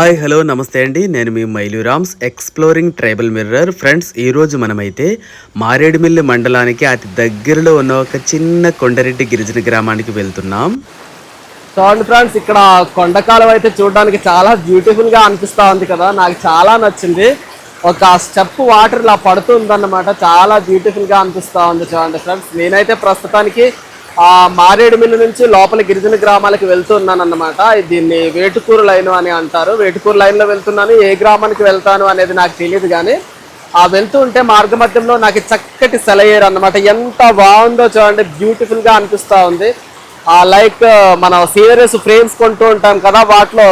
Hi hello నమస్తే అండి. నేను మీ మైలూరామ్స్ ఎక్స్ప్లోరింగ్ ట్రైబల్ మిర్రర్. ఫ్రెండ్స్ ఈరోజు మనమైతే మారేడుమిల్లి మండలానికి అతి దగ్గరలో ఉన్న ఒక చిన్న కొండరెడ్డి గిరిజన గ్రామానికి వెళ్తున్నాం. చూడండి ఫ్రెండ్స్ ఇక్కడ కొండకాలం అయితే చూడడానికి చాలా బ్యూటిఫుల్గా అనిపిస్తూ ఉంది కదా. నాకు చాలా నచ్చింది. ఒక స్టెప్ వాటర్ ఇలా పడుతుందన్నమాట. చాలా బ్యూటిఫుల్గా అనిపిస్తూ ఉంది చూడండి ఫ్రెండ్స్. నేనైతే ప్రస్తుతానికి మారేడుమిల్లి నుంచి లోపల గిరిజన గ్రామాలకు వెళ్తున్నాను అన్నమాట దీన్ని వేటుకూరు లైన్ అని అంటారు. వేటుకూరు లైన్లో వెళ్తున్నాను. ఏ గ్రామానికి వెళ్తాను అనేది నాకు తెలియదు కానీ ఆ వెళ్తూ ఉంటే మార్గ మధ్యంలో నాకు చక్కటి సెలయేరు అన్నమాట ఎంత బాగుందో చూడండి బ్యూటిఫుల్గా అనిపిస్తూ ఉంది. ఆ లైక్ మన సీనరీస్ ఫ్రేమ్స్ కొంటూ ఉంటాం కదా వాటిలో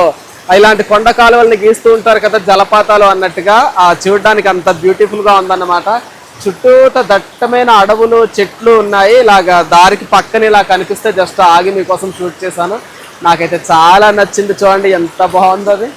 ఇలాంటి కొండ కాలువల్ని గీస్తూ ఉంటారు కదా జలపాతాలు అన్నట్టుగా. ఆ చూడడానికి అంత బ్యూటిఫుల్గా ఉందన్నమాట. చుట్టూత దట్టమైన అడవులు చెట్లు ఉన్నాయి. ఇలాగా దారికి పక్కన ఇలా కనిపిస్తే జస్ట్ ఆగి మీకోసం షూట్ చేశాను. నాకైతే చాలా నచ్చింది చూడండి ఎంత బాగుందో అది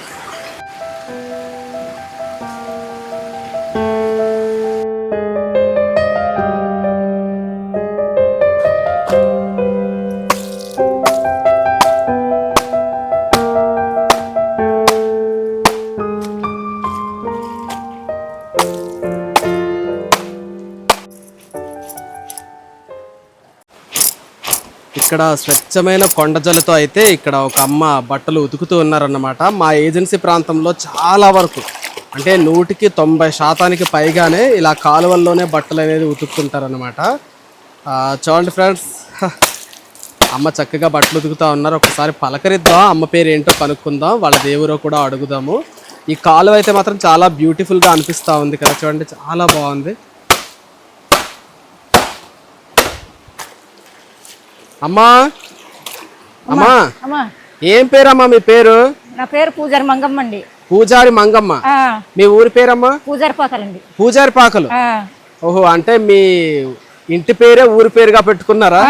ఇక్కడ స్వచ్ఛమైన కొండజలతో అయితే ఇక్కడ ఒక అమ్మ బట్టలు ఉతుకుతూ ఉన్నారన్నమాట. మా ఏజెన్సీ ప్రాంతంలో చాలా వరకు అంటే నూటికి తొంభై శాతానికి పైగానే ఇలా కాలువల్లోనే బట్టలు అనేది ఉతుకుతుంటారనమాట చూడండి ఫ్రెండ్స్. అమ్మ చక్కగా బట్టలు ఉతుకుతా ఉన్నారు. ఒకసారి పలకరిద్దాం అమ్మ పేరు ఏంటో కనుక్కుందాం వాళ్ళ దేవురో కూడా అడుగుదాము. ఈ కాలువ అయితే మాత్రం చాలా బ్యూటిఫుల్గా అనిపిస్తూ ఉంది కదా చూడండి. చాలా బాగుంది. అమ్మా. అమ్మా ఏం పేరమ్మా మీ పేరు? నా పేరు పూజారి మంగమ్మ అండి. పూజారి మంగమ్మ. మీ ఊరి పేరమ్మా? పూజారి పోతాలండి పూజారి పాకలు. ఓహో అంటే మీ ఇంటి పేరే ఊరి పేరుగా పెట్టుకున్నారా?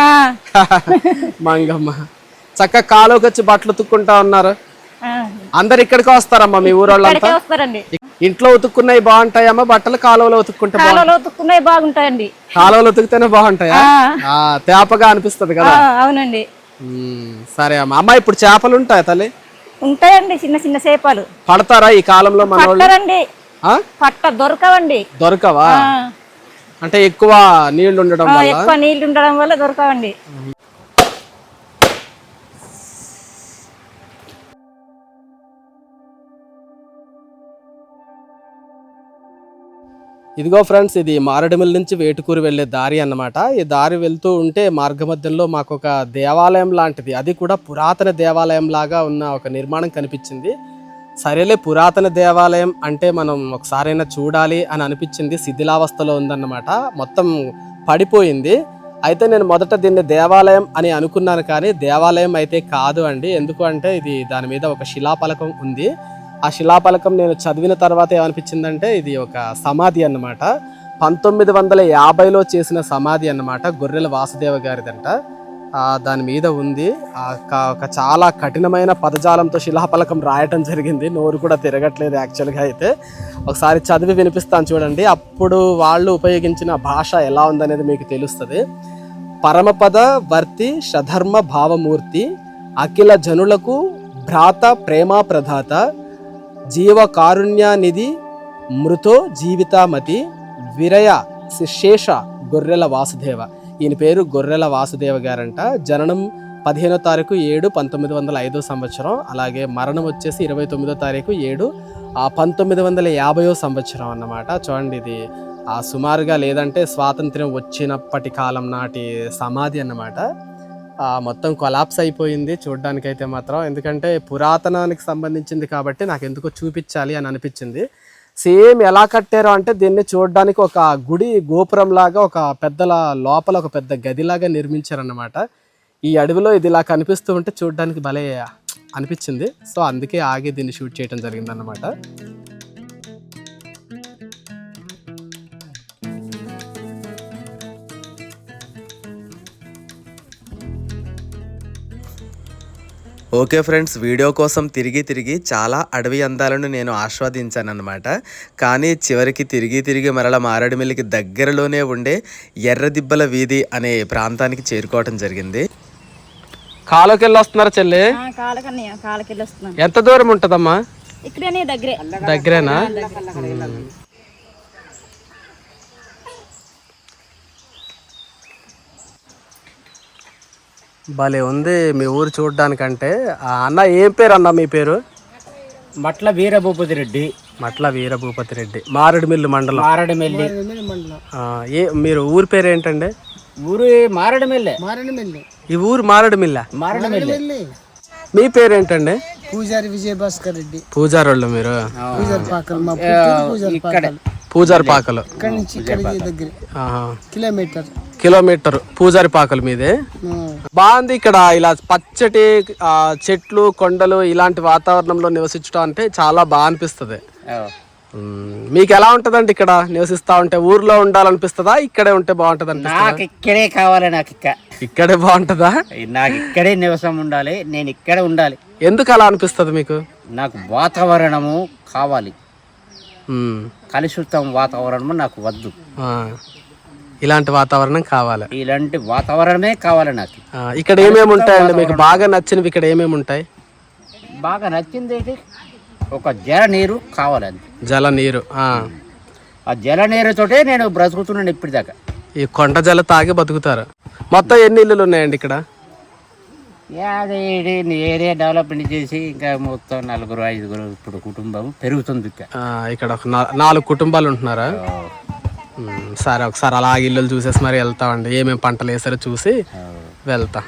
మంగమ్మ. చక్కగా కాలువకి వచ్చి బట్టలు ఉతుక్కుంటా ఉన్నారు. అందరు ఇక్కడికి వస్తారమ్మా మీ ఊరోళ్ళంతా? వస్తారండి. ఇంట్లో ఉతుక్కున్నవి బాగుంటాయమ్మా బట్టలు కాలువలో ఉతుక్కుంటే ఉతుక్కున్నవి బాగుంటాయండి. కాలువలో ఉతికితేనే బాగుంటాయా? తేపగా అనిపిస్తుంది కదా. అవునండి. సరే అమ్మా. అమ్మ ఇప్పుడు చేపలు ఉంటాయి తల్లి? ఉంటాయండి చిన్న చిన్న సేపాలు పడతారా ఈ కాలంలో మన? పట్ట దొరకవండి. దొరకవా? అంటే ఎక్కువ నీళ్ళు ఉండడం వల్ల? ఎక్కువ నీళ్ళు ఉండడం వల్ల దొరకవండి. ఇదిగో ఫ్రెండ్స్ ఇది మారేడుమిల్లి నుంచి వేటుకూరు వెళ్ళే దారి అన్నమాట. ఈ దారి వెళ్తూ ఉంటే మార్గ మధ్యంలో మాకు ఒక దేవాలయం లాంటిది. అది కూడా పురాతన దేవాలయం లాగా ఉన్న ఒక నిర్మాణం కనిపించింది. సరేలే పురాతన దేవాలయం అంటే మనం ఒకసారైనా చూడాలి అని అనిపించింది. శిథిలావస్థలో ఉందన్నమాట. మొత్తం పడిపోయింది. అయితే నేను మొదట దీన్ని దేవాలయం అని అనుకున్నాను కానీ దేవాలయం అయితే కాదు అండి. ఎందుకు అంటే ఇది దాని మీద ఒక శిలాఫలకం ఉంది. ఆ శిలాఫలకం నేను చదివిన తర్వాత ఏమనిపించిందంటే ఇది ఒక సమాధి అన్నమాట. పంతొమ్మిది వందల యాభైలో చేసిన సమాధి అన్నమాట గొర్రెల వాసుదేవ గారిదంట. దాని మీద ఉంది. ఆ ఒక చాలా కఠినమైన పదజాలంతో శిలాఫలకం రాయటం జరిగింది. నోరు కూడా తిరగట్లేదు యాక్చువల్గా అయితే. ఒకసారి చదివి వినిపిస్తాను చూడండి. అప్పుడు వాళ్ళు ఉపయోగించిన భాష ఎలా ఉందనేది మీకు తెలుస్తుంది. పరమపద వర్తి షధర్మ భావమూర్తి అఖిల జనులకు భ్రాత ప్రేమ ప్రధాత జీవ కారుణ్యానిధి మృతో జీవితామతి విరయ శేష గొర్రెల వాసుదేవ. ఈయన పేరు గొర్రెల వాసుదేవ గారంట. జననం పదిహేనో తారీఖు ఏడు పంతొమ్మిది వందల ఐదో సంవత్సరం. అలాగే మరణం వచ్చేసి ఇరవై తొమ్మిదో తారీఖు ఏడు పంతొమ్మిది వందల యాభైయో సంవత్సరం అన్నమాట. చూడండి ఇది. సుమారుగా లేదంటే స్వాతంత్ర్యం వచ్చినప్పటి కాలం నాటి సమాధి అన్నమాట. మొత్తం కొలాప్స్ అయిపోయింది చూడడానికైతే మాత్రం. ఎందుకంటే పురాతనానికి సంబంధించింది కాబట్టి నాకు ఎందుకో చూపించాలి అని అనిపించింది. సేమ్ ఎలా కట్టారో అంటే దీన్ని చూడడానికి ఒక గుడి గోపురం లాగా ఒక పెద్దల లోపల ఒక పెద్ద గదిలాగా నిర్మించారన్నమాట. ఈ అడవిలో ఇది ఇలా కనిపిస్తూ ఉంటే చూడడానికి భలే అనిపించింది. సో అందుకే ఆగి దీన్ని షూట్ చేయడం జరిగిందన్నమాట. ఓకే ఫ్రెండ్స్ వీడియో కోసం తిరిగి తిరిగి చాలా అడవి అందాలను నేను ఆస్వాదించాను అనమాట కానీ చివరికి తిరిగి తిరిగి మరల మారేడుమిల్లికి దగ్గరలోనే ఉండే ఎర్రదిబ్బల వీధి అనే ప్రాంతానికి చేరుకోవటం జరిగింది. కాలోకి వెళ్ళి వస్తున్నారా చెల్లి కాలకెళ్ళి ఎంత దూరం ఉంటుందమ్మా? ఇక్కడనే దగ్గరే. దగ్గరేనా? భలే ఉంది మీ ఊరు చూడడానికంటే. ఆ, అన్న ఏం పేరు అన్న మీ పేరు? మట్ల వీరభూపతి రెడ్డి. మట్ల వీరభూపతి రెడ్డి. మారేడుమిల్లి మండలం. మారడమెల్లి ఆ, ఏ మీరు ఊరి పేరు ఏంటండి ఊరు మారడమెల్లె ఈ ఊరు మారేడుమిల్ల మారడమెల్లి మీ పేరు ఏంటండి పూజారి విజయభాస్కర్ రెడ్డి. పూజారోళ్ళు మీరు? పూజారి పాకలు. మా పుట్టిన పూజారి ఇక్కడ. పూజారి పాకలు. ఇక్కడి నుంచి ఇక్కడికి దగ్గర ఆహా. కిలోమీటర్. కిలోమీటర్ పూజారి పాకలు మీదే. బాగుంది ఇక్కడ ఇలా పచ్చటి చెట్లు కొండలు ఇలాంటి వాతావరణంలో నివసించడం అంటే చాలా బాగా అనిపిస్తుంది. మ్మ్. మీకు ఎలా ఉంటదండి ఇక్కడ నివసిస్తా ఉంటే? ఊర్లో ఉండాలనిపిస్తుందా? ఇక్కడే ఉంటే బాగుంటది నాకు ఇక్కడే కావాలి నాకు ఇక్క. ఇక్కడే బాగుంటదా? నాకు ఇక్కడే నివసం ఉండాలి నేను ఇక్కడే ఉండాలి. ఎందుకు అలా అనిపిస్తుంది మీకు? నాకు వాతావరణము కావాలి. మ్మ్. కలుషితం వాతావరణము నాకు వద్దు. ఇలాంటి వాతావరణం కావాలి. ఇలాంటి వాతావరణమే కావాలి నాకు. ఇక్కడ ఏమేమి ఉంటాయండి మీకు బాగా నచ్చినవి ఇక్కడ ఏమేమి ఉంటాయి? బాగా నచ్చింది ఏంటి ఒక జల నీరు కావాలి అంతే జల నీరు ఆ. జల నీరుతోటే నేను బ్రతుకుతున్నాను ఇప్పటిదాకా. ఈ కొండ జల తాగి బతుకుతారు. మొత్తం ఎన్ని ఇల్లులు ఉన్నాయండి ఇక్కడ? ఏరియా డెవలప్మెంట్ చేసి ఇంకా మొత్తం నలుగురు ఐదుగురు ఇప్పుడు కుటుంబం పెరుగుతుంది ఇక్కడ. ఒక నాలుగు కుటుంబాలు ఉంటున్నారా. సరే ఒకసారి అలా ఇల్లులు చూసేసి మరి వెళ్తామండి. ఏమేమి పంటలు వేసారో చూసి వెళ్తా.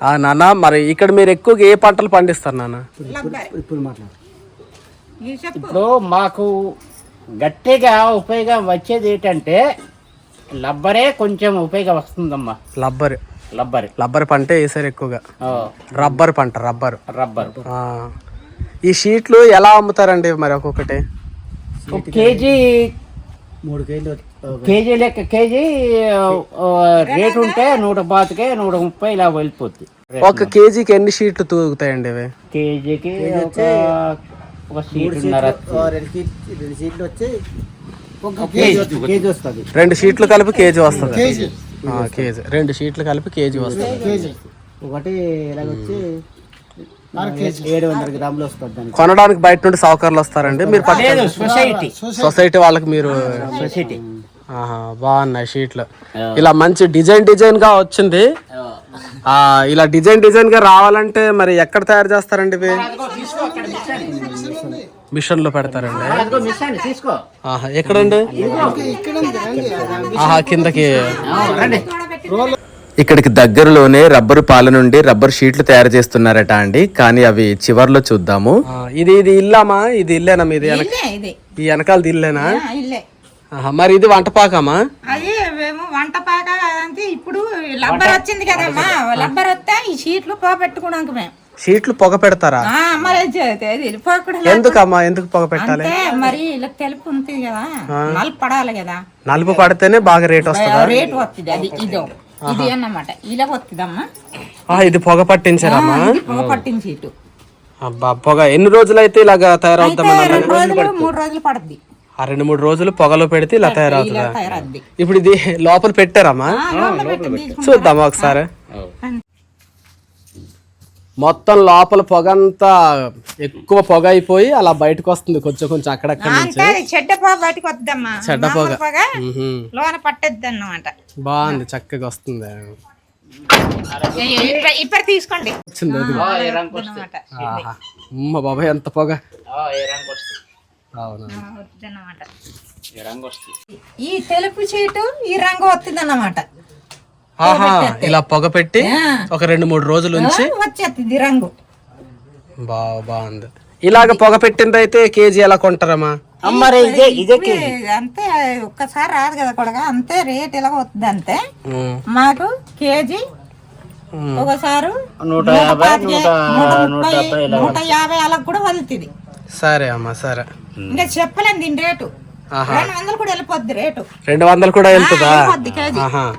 నాన్న మరి ఇక్కడ మీరు ఎక్కువగా ఏ పంటలు పండిస్తారు నాన్న? ఇప్పుడు మాకు గట్టిగా ఉపయోగం వచ్చేది ఏంటంటే లబ్బరే కొంచెం ఉపయోగం వస్తుందమ్మా. రబ్బర్ లబ్బరి. రబ్బర్ పంట వేసారు ఎక్కువగా. ఆ, రబ్బర్ పంట రబ్బర్. రబ్బర్. ఆ. ఈ షీట్లు ఎలా అమ్ముతారండి మరి ఒక్కొక్కటి? ఒక కేజీ మూడు కేజీ కేజీ లెక్క కేజీ రేట్ ఉంటే నూట పాతికే నూట ముప్పై ఇలా వెళ్ళిపోద్ది. ఒక కేజీకి ఎన్ని షీట్లు తూగుతాయండి ఇవి? కేజీకి ఒక ఒక కేజీ వస్తుంది రెండు షీట్లు కలిపి కేజీ వస్తుంది. ఆ, కేజీ. రెండు షీట్లు కలిపి కేజీ వస్తుంది. కేజీ. ఒకటి ఇలాగొచ్చి ఏడు వందల గ్రాములు వస్తుంది దానికి. కొనడానికి బయట నుండి సౌకర్యాలు వస్తారండి. మీరు సొసైటీ సొసైటీ వాళ్ళకి మీరు సొసైటీ బాగున్నాయి షీట్లు. ఇలా మంచి డిజైన్ డిజైన్గా వచ్చింది ఆ ఇలా డిజైన్ డిజైన్గా రావాలంటే మరి ఎక్కడ తయారు చేస్తారండి ఇవి? మిషన్లో పెడతారండి. ఎక్కడండి? ఆహా కిందకి. రండి. ఇక్కడికి దగ్గరలోనే రబ్బరు పాల నుండి రబ్బర్ షీట్లు తయారు చేస్తున్నారట అండి. కానీ అవి చివర్లో చూద్దాము. ఇది ఇది ఇల్లామా? ఇది ఇల్లేనా మీది? ఈ వెనకాలది ఇల్లేనా? మరి ఇది వంట పాకమా? అది మేము వంట పాక అంటే ఇప్పుడు లబ్బర్ వచ్చింది కదమ్మా. లబ్బర్ వస్తే ఈ షీట్లు పోగొట్టుకున్నాక మేము. షీట్లు పొగ పెడతారా? ఎందుకమ్మా? ఎందుకు పొగ పెట్టాలి? మరి ఇలా తెలుపు ఉంటుంది కదా. నలుపు పడాలి కదా. నలుపు పడితేనే బాగా రేట్ వస్తుందా? రేటు వస్తుంది. అది ఇదో. ఇది అన్నమాట. ఇలా వస్తుందమ్మా. ఇది పొగ పట్టించారమ్మా? పొగ పట్టిన షీటు. అబ్బా పొగ. ఎన్ని రోజులు అయితే ఇలాగా తయారవుతామా రెండు రోజులు మూడు రోజులు పడుద్ది. ఆ రెండు మూడు రోజులు పొగలో పెడితే ఇలా తయారవుతుందా? ఇప్పుడు ఇది లోపల పెట్టారమ్మా? చూద్దామా ఒకసారి? మొత్తం లోపల పొగ అంతా ఎక్కువ పొగ అయిపోయి అలా బయటకు వస్తుంది కొంచెం కొంచెం అక్కడక్కడ చెడ్డ పొగ బయటకు వద్దమ్మా చెడ్డ పొగ. లోన పట్టద్ది అన్నమాట బాగుంది చక్కగా వస్తుంది. ఇప్పుడు- తీసుకోండి. వచ్చింది బాబాయ్ ఎంత పొగ. ఈ తెలుపు షీటు ఈ రంగు వస్తుంది అన్నమాట ఆహా ఇలా పొగ పెట్టి ఒక రెండు మూడు రోజులు ఉంచి వచ్చేస్తుంది ఈ రంగు. బా బాగుంది ఇలాగ పొగ పెట్టింది అయితే కేజీ ఎలా కొంటారమ్మా? అమ్మరే ఇదే ఇదే అంతే ఒక్కసారి రాదు కదా కొడగా. అంతే రేట్ ఎలా వస్తుంది అంతే. మాకు కేజీ ఒకసారి నూట యాభై ఇలా నూట యాభై అలా కూడా వదులుతుంది. సరే అమ్మా సరే. ఇంకా చెప్పలేను దీని రేటు. రెండు వందలు కూడా వెళ్ళిపోద్ది రేటు. రెండు వందలు కూడా వెళ్తుందా? వెళ్ళిపోద్ది కేజీ. ఆహా.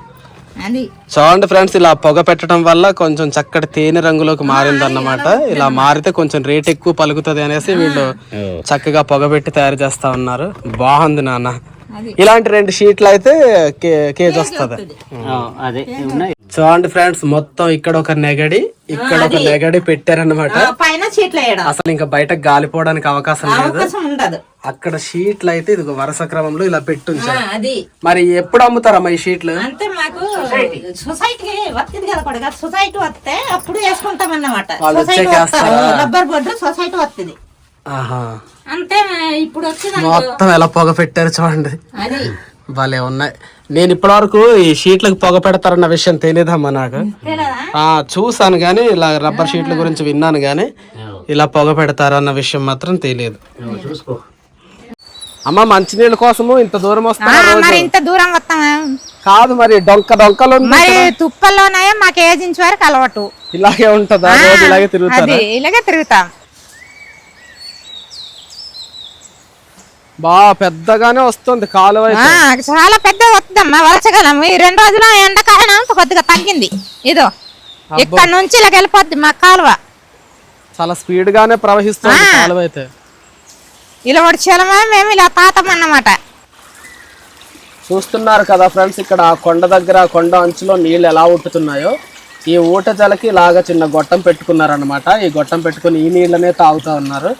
అది. చూడండి ఫ్రెండ్స్ ఇలా పొగ పెట్టడం వల్ల కొంచెం చక్కటి తేనె రంగులోకి మారింది అన్నమాట. ఇలా మారితే కొంచెం రేట్ ఎక్కువ పలుకుతుంది అనేసి వీళ్ళు చక్కగా పొగ పెట్టి తయారు చేస్తా ఉన్నారు. బాగుంది నాన్న. ఇలాంటి రెండు షీట్లు అయితే కే- కేజీ వస్తుంది. ఆ, అదే ఉన్నాయి. చూడండి ఫ్రెండ్స్ మొత్తం ఇక్కడ ఒక నెగడి ఇక్కడ ఒక నెగడి వేయడం. అసలు ఇంకా బయట గాలిపోవడానికి అవకాశం లేదు. అవకాశం ఉండదు. అక్కడ షీట్లు అయితే ఇది వరుస క్రమంలో ఇలా పెట్టుంచారు అది. మరి ఎప్పుడు అమ్ముతారమ్మా ఈ షీట్లు? మాకు సొసైటీకి వస్తుంది కదా సొసైటీ వస్తే అప్పుడు వేసుకుంటాం అన్నమాట సొసైటీ? రబ్బర్ బోర్డు సొసైటీ వస్తుంది అంతే ఇప్పుడు మొత్తం ఎలా పొగ పెట్టారు చూడండి. అది. భలే ఉన్నాయి. నేను ఇప్పటి వరకు ఈ షీట్లకు పొగ పెడతారన్న విషయం తెలియదమ్మా నాకు. తెలియదా? ఆ చూసాను కానీ ఇలా రబ్బర్ షీట్ల గురించి విన్నాను కానీ ఇలా పొగ పెడతారు అన్న విషయం మాత్రం తెలియదు. చూసుకో. అమ్మ మంచినీళ్ళ కోసము ఇంత దూరం వస్తా మరి ఇంత దూరం వస్తామా కాదు మరి డొంక డొంకలు. మరి తుప్పల్లోనే మాకు ఏజ్ ఇంచు వరకు అలవాటు. ఇలాగే ఉంటదా? రోజు ఇలాగే తిరుగుతారా? అది ఇలాగే తిరుగుతాం. బా పెద్దగానే వస్తుంది కాలువ చాలా పెద్ద వస్తుందమ్మా వర్షకాలం ఈ రెండు రోజులు ఎండాకాలం కొద్దిగా తగ్గింది. ఇదో ఇక్కడ నుంచి ఇలా వెళ్ళిపోద్ది మా కాలువ. చాలా స్పీడ్ గానే ప్రవహిస్తుంది కాలువ అయితే. ఇలా వచ్చేలమా మేము ఇలా తాతం అన్నమాట. చూస్తున్నారు కదా ఫ్రెండ్స్ ఇక్కడ కొండ దగ్గర కొండ అంచులో నీళ్ళు ఎలా ఉట్టుతున్నాయో ఈ ఊట జలకి ఇలాగ చిన్న గొట్టం పెట్టుకున్నారన్నమాట. ఈ గొట్టం పెట్టుకుని ఈ నీళ్ళనే తాగుతా ఉన్నారు.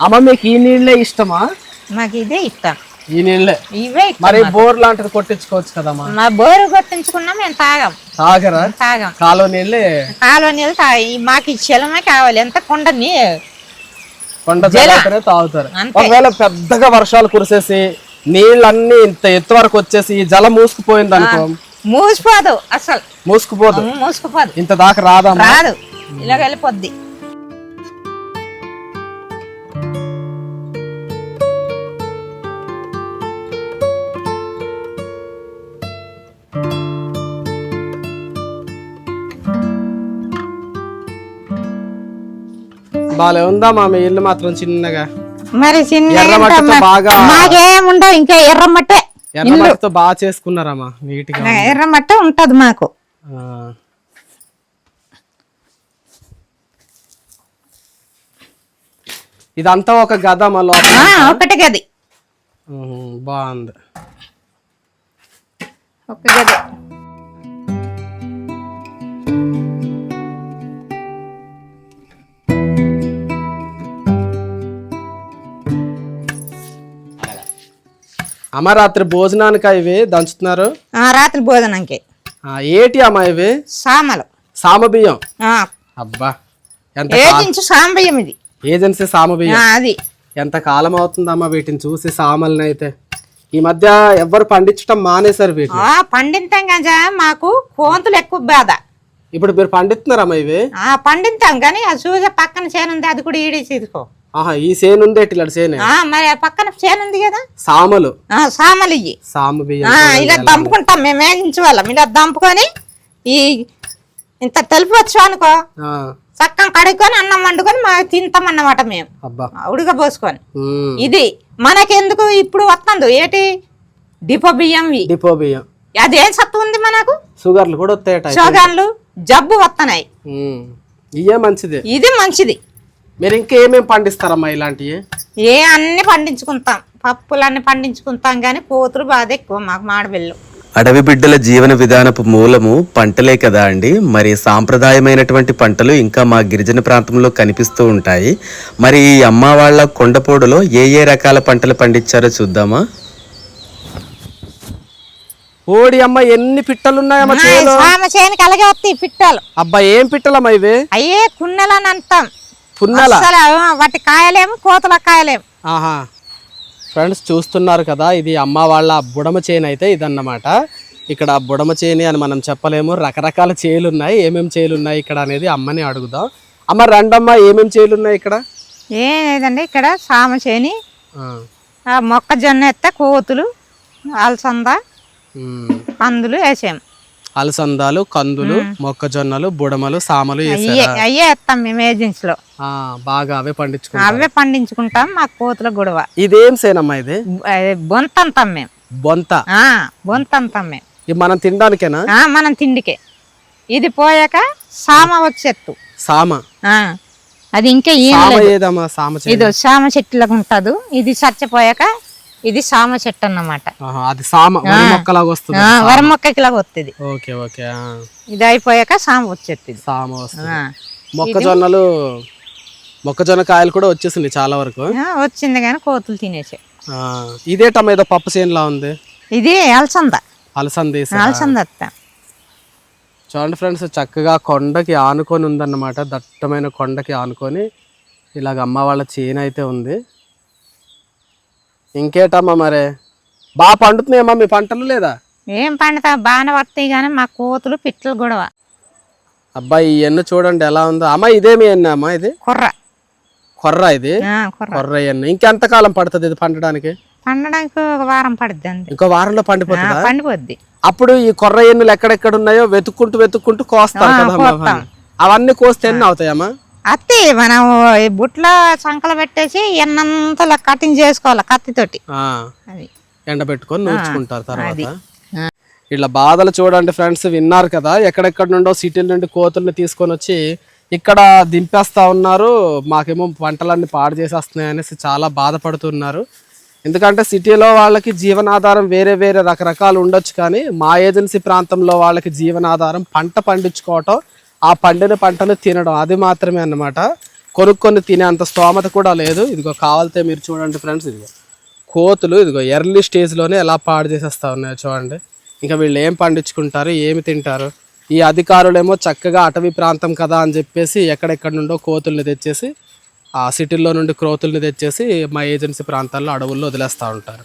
అమ్మ మీకు ఈ నీళ్ళే ఇష్టమా? మాకు ఇదే ఇష్టం. ఈ నీళ్ళే? ఇవే ఇష్టం మరి బోర్ లాంటిది కొట్టించుకోవచ్చు కదమ్మా? మా బోరు కొట్టించుకున్నాం మేము తాగాం. తాగరా? తాగాం. కాలువ నీళ్ళే? కాలువ నీళ్ళు తాగి మాకు ఈ చెలమే కావాలి. ఎంత కొండ నీ కొండ జలాతనే తాగుతారు అంతే. ఒకవేళ పెద్దగా వర్షాలు కురిసేసి నీళ్ళన్నీ ఇంత ఎత్తు వరకు వచ్చేసి ఈ జలం మూసుకుపోయింది అనుకో మూసిపోదు అసలు. మూసుకుపోదు. మూసుకుపోదు. ఇంత దాకా రాదమ్మా. రాదు. ఇలా వెళ్ళిపోద్ది. బాలే ఉందా మా మీ ఇల్లు మాత్రం చిన్నగా. మరి చిన్న బాగా మాకేముండవు ఇంకా ఎర్రమట్టే బాగా చేసుకున్నారమ్మా నీట్గా ఎర్రమట్టే ఉంటది మాకు. ఇదంతా ఒక గద మా లోపల ఆ, ఒకటి గది. బాగుంది. ఒక గది. అమ్మ రాత్రి భోజనానికి ఇవి దంచుతున్నారు? ఆ, రాత్రి భోజనంకి ఆ, ఏటి అమ్మా ఇవి? సామలు. సామ బియ్యం. ఆ, అబ్బా ఎంత ఏజించు సాంబయ్యం ఇది? ఏజెన్సీ సామ బియ్యం. ఆ, అది. ఎంత కాలం అవుతుందమ్మా వీటిని చూసి సామల్ని అయితే? ఈ మధ్య ఎవ్వరు పండించడం మానేశారు వీటిని. ఆ, కదా మాకు కోంతులు ఎక్కువ బాధ. ఇప్పుడు మీరు పండిస్తున్నారమ్మా ఇవి? ఆ కానీ ఆ చూసే పక్కన చేను ఉంది అది కూడా ఈడే తీసుకో ఆహా ఈ సేను ఉంది ఇట్లా సేనే? ఆ, మరి ఆ పక్కన చేను ఉంది కదా. సామలు. ఆ, సామలు ఇయ్యి. సామ బియ్యం ఆ, ఇలా దంపుకుంటాం మేము వేగించే వాళ్ళం ఇలా దంపుకొని ఈ ఇంత తెలుపు వచ్చు అనుకో ఆ, చక్కగా కడుక్కొని అన్నం వండుకొని మా తింటాం అన్నమాట మేము. అబ్బా. ఉడకబోసుకొని ఉమ్, ఇది మనకెందుకు ఇప్పుడు వస్తుంది ఏటి? డిపో బియ్యం డిపో బియ్యం. అదేం సత్తు ఉంది మనకు? షుగర్లు కూడా వస్తాయట షోగాన్లు జబ్బు వస్తున్నాయి ఉమ్, ఇయే మంచిది. ఇది మంచిది. మీరు ఇంకేమేమి పండిస్తారమ్మా ఇలాంటివి ఏ అన్ని పండించుకుంటాం. పప్పులన్నీ పండించుకుంటాం కానీ కోతులు బాధ ఎక్కువ మాకు మాడబెల్లు. అడవి బిడ్డల జీవన విధానపు మూలము పంటలే కదా అండి. మరి సాంప్రదాయమైనటువంటి పంటలు ఇంకా మా గిరిజన ప్రాంతంలో కనిపిస్తూ ఉంటాయి. మరి ఈ అమ్మ వాళ్ళ కొండపోడులో ఏ ఏ రకాల పంటలు పండించారో చూద్దామా? ఓడి అమ్మ ఎన్ని పిట్టలు ఉన్నాయమ్మా అలాగే వస్తాయి పిట్టాలు. అబ్బా ఏం పిట్టలమ్మా ఇవి? అయ్యే కున్నెలని అంటాం. పున్నెల. వాటి కాయలేము కోతల కాయలేము. ఆహా. ఫ్రెండ్స్ చూస్తున్నారు కదా ఇది అమ్మ వాళ్ళ బుడమ చేను అయితే ఇదన్నమాట. ఇక్కడ బుడమ చేని అని మనం చెప్పలేము. రకరకాల చేలు ఉన్నాయి ఏమేమి చేలు ఉన్నాయి ఇక్కడ అనేది అమ్మని అడుగుదాం. అమ్మ రండమ్మ ఏమేమి చేలు ఉన్నాయి ఇక్కడ? ఏం లేదండి ఇక్కడ సామ చేని మొక్కజొన్న ఎత్త కోతులు అలసంద ఉమ్. కందులు వేసాం. అలసందాలు కందులు మొక్కజొన్నలు బుడమలు సామలు అయ్యే వేస్తాం మేము ఏజెన్సీలో. ఆ, బాగా అవే పండించుకుంటారు అవే పండించుకుంటాం మాకు కోతుల గొడవ. ఇదేం సేనమ్మా ఇది? అదే బొంతంతాం మేము. బొంత? ఆ, బొంతంతాం మేము. మనం తినడానికేనా? మనం తిండికే. ఇది పోయాక సామ వచ్చేత్తు. సామ? అది ఇంకా ఈయన సామ చెట్టు? ఇది సామ చెట్టులాగా ఉంటది. ఇది చచ్చిపోయాక ఇది సామ చెట్టు అన్నమాట. అది సామ మొక్కలాగా వస్తుంది వరం మొక్కకి లాగా వస్తుంది. ఓకే. ఇది అయిపోయాక సామ వచ్చేస్తుంది. సామ వస్తుంది. మొక్కజొన్నలు మొక్కజొన్న కాయలు కూడా వచ్చేసింది చాలా వరకు. వచ్చింది కానీ కోతులు తినేసాయి ఆ, ఇదేటమ్మా ఏదో పప్పు చేనులా ఉంది? ఇది అలసంద. అలసంద అలసంద చూడండి ఫ్రెండ్స్ చక్కగా కొండకి ఆనుకొని ఉందన్నమాట. దట్టమైన కొండకి ఆనుకొని ఇలాగ అమ్మ వాళ్ళ చేను అయితే ఉంది. ఇంకేటమ్మా మరే? బాగా పండుతున్నాయమ్మా మీ పంటలు లేదా? ఏం పండుతా? బాగానే పడతాయి కానీ మా కోతులు పిట్టలు గొడవ. అబ్బాయి ఈ ఎన్ను చూడండి ఎలా ఉందో. అమ్మ ఇదేమి ఎన్న అమ్మా ఇది? కుర్ర. కొర్ర ఇది? కుర్ర. ఎన్ను. ఇంకెంతకాలం పడుతుంది ఇది పండడానికి? పండడానికి ఒక వారం పడుద్ది అంతే. ఇంకో వారంలో పండిపోతుందా? పండిపోద్ది. అప్పుడు ఈ కొర్ర ఎన్నులు ఎక్కడెక్కడ ఉన్నాయో వెతుక్కుంటూ వెతుక్కుంటూ కోస్తారు ఆ, కదా కోస్తాం. అవన్నీ కోస్తే ఎన్ని అవుతాయమ్మా? అత్తి మనం బుట్లో సంకలు పెట్టేసి ఎన్నంతలా కటింగ్ చేసుకోవాలి కత్తితోటి ఆ, అది. ఎండబెట్టుకొని నూర్చుకుంటారు. తర్వాత. ఇట్లా బాధలు చూడండి ఫ్రెండ్స్ విన్నారు కదా ఎక్కడెక్కడ నుండో సిటీల నుండి కోతుల్ని తీసుకొని వచ్చి ఇక్కడ దింపేస్తా ఉన్నారు. మాకేమో పంటలన్నీ పాడు చేసేస్తున్నాయి అనేసి చాలా బాధపడుతున్నారు. ఎందుకంటే సిటీలో వాళ్ళకి జీవనాధారం వేరే వేరే రకరకాలు ఉండొచ్చు కానీ మా ఏజెన్సీ ప్రాంతంలో వాళ్ళకి జీవనాధారం పంట పండించుకోవటం ఆ పండిన పంటను తినడం. అది మాత్రమే అన్నమాట. కొనుక్కొని తినే అంత స్తోమత కూడా లేదు. ఇదిగో కావాలితే మీరు చూడండి ఫ్రెండ్స్ ఇదిగో. కోతులు ఇదిగో ఎర్లీ స్టేజ్లోనే ఎలా పాడు చేసేస్తా ఉన్నాయో చూడండి. ఇంకా వీళ్ళు ఏం పండించుకుంటారు ఏమి తింటారు? ఈ అధికారులేమో చక్కగా అటవీ ప్రాంతం కదా అని చెప్పేసి ఎక్కడెక్కడ నుండో కోతుల్ని తెచ్చేసి ఆ సిటీల్లో నుండి క్రోతుల్ని తెచ్చేసి మా ఏజెన్సీ ప్రాంతాల్లో అడవుల్లో వదిలేస్తూ ఉంటారు.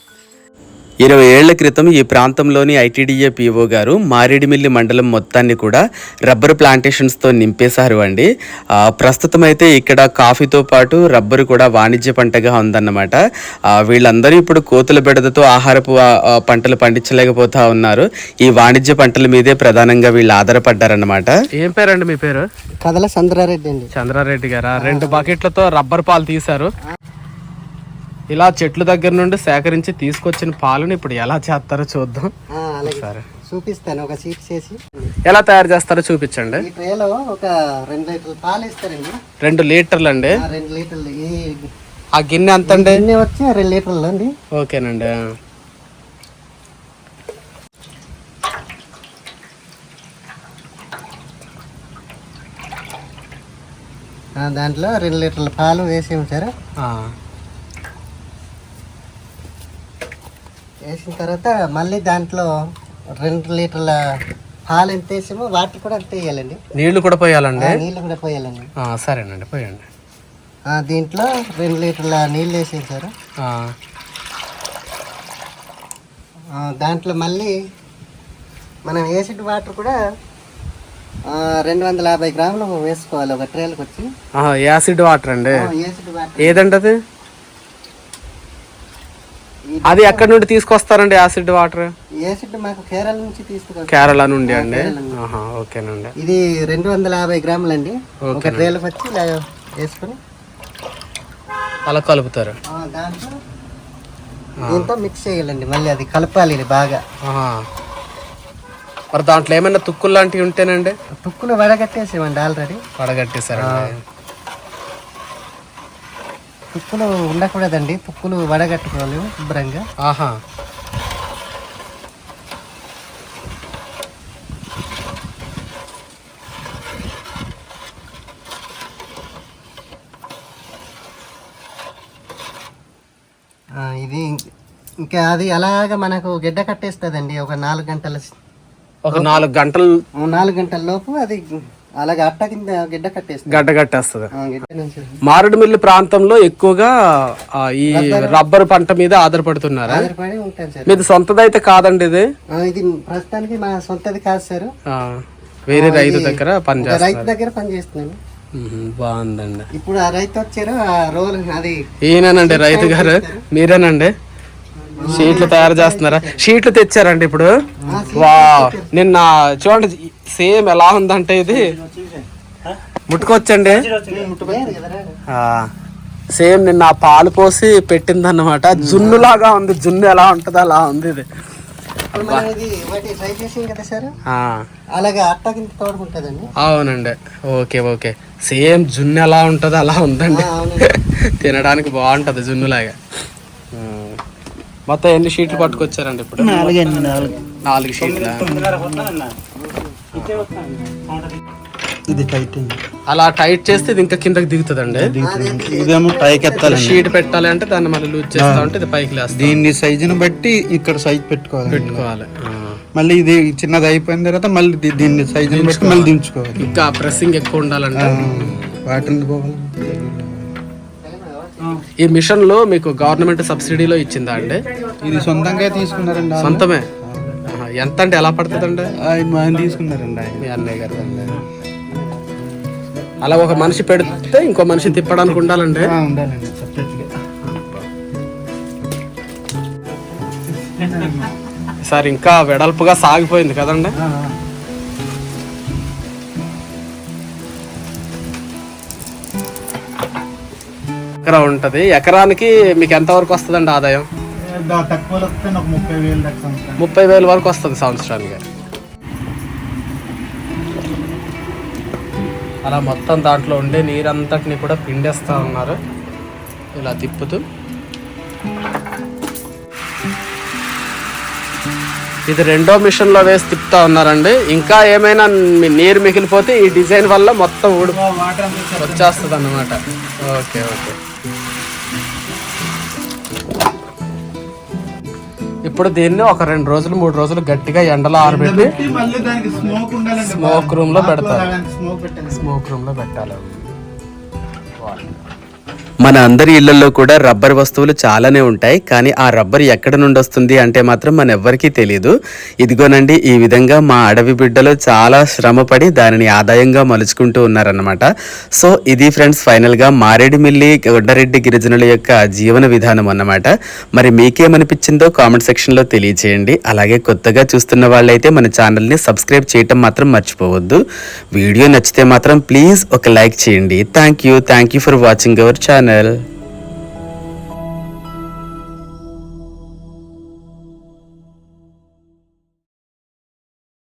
ఇరవై ఏళ్ళ క్రితం ఈ ప్రాంతంలోని ఐటీడీఏ పీఓ గారు మారేడుమిల్లి మండలం మొత్తాన్ని కూడా రబ్బర్ ప్లాంటేషన్స్తో నింపేశారు అండి. ఆ, ప్రస్తుతం అయితే ఇక్కడ కాఫీతో పాటు రబ్బరు కూడా వాణిజ్య పంటగా ఉందన్నమాట. ఆ, వీళ్ళందరూ ఇప్పుడు కోతుల బెడదతో ఆహారపు పంటలు పండించలేకపోతా ఉన్నారు. ఈ వాణిజ్య పంటల మీదే ప్రధానంగా వీళ్ళు ఆధారపడ్డారన్నమాట. ఏం పేరండి మీ పేరు? కథల చంద్రారెడ్డి అండి. చంద్రారెడ్డి గారా? రెండు బకెట్లతో రబ్బర్ పాలు తీశారు. ఇలా చెట్ల దగ్గర నుండి సేకరించి తీసుకొచ్చిన పాలను ఇప్పుడు ఎలా చేస్తారో చూద్దాం. ఆ, అలాగే. సరే. చూపిస్తాను ఒక సీట్ చేసి. ఎలా తయారు చేస్తారో చూపించండి. ఈ ట్రేలో ఒక రెండు లీటర్లు పాలు ఇస్తారండి రెండు లీటర్లు అండి ఆ, రెండు లీటర్లు. ఈ ఆ గిన్నె ఎంత అండి గిన్నె వచ్చి రెండు లీటర్లు అండి ఓకేనండి దాంట్లో రెండు లీటర్ల పాలు వేసి సార్ వేసిన తర్వాత మళ్ళీ దాంట్లో రెండు లీటర్ల పాలు ఎంత వేసామో వాటర్ కూడా అంతే వేయాలండి. నీళ్ళు కూడా పోయాలండి? ఆ, నీళ్ళు కూడా పోయాలండి. సరేనండి పోయండి. దీంట్లో రెండు లీటర్ల నీళ్ళు వేసేది సార్ దాంట్లో మళ్ళీ మనం వేసిన వాటర్ కూడా రెండు వందల యాభై గ్రాములు వేసుకోవాలి ఒక ట్రేలకు వచ్చి. యాసిడ్ వాటర్ అండి? వేసిన వాటర్. ఏదండి అది అది ఎక్కడి నుండి తీసుకొస్తారండి యాసిడ్ వాటర్? వేసింటి మాకు కేరళ నుంచి తీసుకురా కేరళ నుండి అండి? ఓకేనండి. ఇది రెండు వందల యాభై గ్రాములు అండి ఒక ట్రేలకు వచ్చి వేసుకొని అలా కలుపుతారు. దీంతో మిక్స్ చేయాలండి మళ్ళీ అది కలపాలి ఇది బాగా. మరి దాంట్లో ఏమైనా తుక్కులు లాంటివి ఉంటేనండి? తుక్కులు వడగట్టేసామండి ఆల్రెడీ వడగట్టేశారండి. తుక్కులు ఉండకూడదండి. తుక్కులు వడగట్టుకోవాలి శుభ్రంగా. ఆహా. ఇది ఇంక- ఇంకా అది అలాగ మనకు గిడ్డ కట్టేస్తుందండి. ఒక నాలుగు గంటల ఒక నాలుగు గంటలు నాలుగు గంటల లోపు అది అలాగ అట్ట కింద గిడ్డ కట్టేస్తుంది. గడ్డ కట్టేస్తుంది. మారేడుమిల్లి ప్రాంతంలో ఎక్కువగా ఆ, ఈ రబ్బర్ పంట మీద ఆధారపడుతున్నారా? ఆధారపడి ఉంటాను సార్. మీది సొంతదైతే కాదండి ఇది? ఆ, ఇది ప్రస్తుతానికి మా సొంతది కాదు సార్. ఆ, వేరే రైతు దగ్గర రైతు దగ్గర పని చేస్తున్నాను. మ్మ్, బాగుందండి. ఇప్పుడు ఆ రైతు వచ్చారు ఆ రోల్ అది ఈయనేనండి రైతు గారు. మీరేనండి? షీట్లు తయారు చేస్తున్నారా? షీట్లు తెచ్చారండి ఇప్పుడు. వా నిన్న చూడండి సేమ్ ఎలా ఉందంటే ఇది. ముట్టుకోవచ్చండి సేమ్ నిన్న పాలు పోసి పెట్టిందన్నమాట. జున్ను లాగా ఉంది జున్ను ఎలా ఉంటుందో అలా ఉంది ఇది. అవునండి. Okay okay. సేమ్ జున్ను ఎలా ఉంటుందో అలా ఉందండి. తినడానికి బాగుంటది జున్నులాగా. మొత్తం ఎన్ని షీట్లు పట్టుకొచ్చారండి ఇప్పుడు? నాలుగండి నాలుగు. నాలుగు షీట్లు? ఇది టైట్ అలా టైట్ చేస్తే ఇది ఇంకా కిందకి దిగుతుందండి. ఇదేమో పైకి ఎత్తాలి షీట్ పెట్టాలి అంటే దాన్ని మళ్ళీ లూజ్ చేస్తా ఉంటే ఇది పైకి లేస్తా. దీన్ని సైజుని బట్టి ఇక్కడ సైజ్ పెట్టుకోవాలి. పెట్టుకోవాలి. మళ్ళీ ఇది చిన్నది అయిపోయిన తర్వాత మళ్ళీ దీన్ని సైజుని బట్టి మళ్ళీ దించుకోవాలి. ఇంకా ప్రెస్సింగ్ ఎక్కువ ఉండాలంటే. వాటర్ పోవాలి. ఈ మిషన్లో మీకు గవర్నమెంట్ సబ్సిడీలో ఇచ్చిందా అండి? ఇది సొంతంగా తీసుకున్నారండి. సొంతమే. ఎంత అంటే ఎలా పడుతుందండి? ఆయన తీసుకున్నారండి మీ అన్నయ్య గారు అలా ఒక మనిషి పెడితే ఇంకో మనిషి తిప్పడానికి ఉండాలండి? ఉండాలండి సార్ ఇంకా వెడల్పుగా సాగిపోయింది కదండి? ఎకరా ఉంటది. ఎకరానికి మీకు ఎంత వరకు వస్తుందండి ఆదాయం? ముప్పై వేలు వరకు వస్తుంది సంవత్సరానికి. అలా మొత్తం దాంట్లో ఉండే నీరంతటిని కూడా పిండేస్తా ఉన్నారు. ఇలా తిప్పుతూ. ఇది రెండో మిషన్లో వేసి తిప్పుతా ఉన్నారండి. ఇంకా ఏమైనా నీరు మిగిలిపోతే ఈ డిజైన్ వల్ల మొత్తం ఊడి వచ్చేస్తుంది. అన్నమాట ఓకే ఓకే. ఇప్పుడు దీన్ని ఒక రెండు రోజులు మూడు రోజులు గట్టిగా ఎండలో ఆరబెట్టి స్మోక్ రూమ్లో పెడతారు. స్మోక్ రూమ్లో పెట్టాలి. మన అందరి ఇళ్ళలో కూడా రబ్బర్ వస్తువులు చాలానే ఉంటాయి కానీ ఆ రబ్బర్ ఎక్కడ నుండి వస్తుంది అంటే మాత్రం మన ఎవ్వరికీ తెలియదు ఇదిగోనండి ఈ విధంగా మా అడవి బిడ్డలు చాలా శ్రమపడి దానిని ఆదాయంగా మలుచుకుంటూ ఉన్నారన్నమాట. సో ఇది ఫ్రెండ్స్ ఫైనల్గా మారేడుమిల్లి గొడ్డరెడ్డి గిరిజనుల యొక్క జీవన విధానం అన్నమాట. మరి మీకేమనిపించిందో కామెంట్ సెక్షన్లో తెలియచేయండి. అలాగే కొత్తగా చూస్తున్న వాళ్ళైతే మన ఛానల్ని సబ్స్క్రైబ్ చేయటం మాత్రం మర్చిపోవద్దు. వీడియో నచ్చితే మాత్రం ప్లీజ్ ఒక లైక్ చేయండి. Thank you thank you for watching our channel. channel.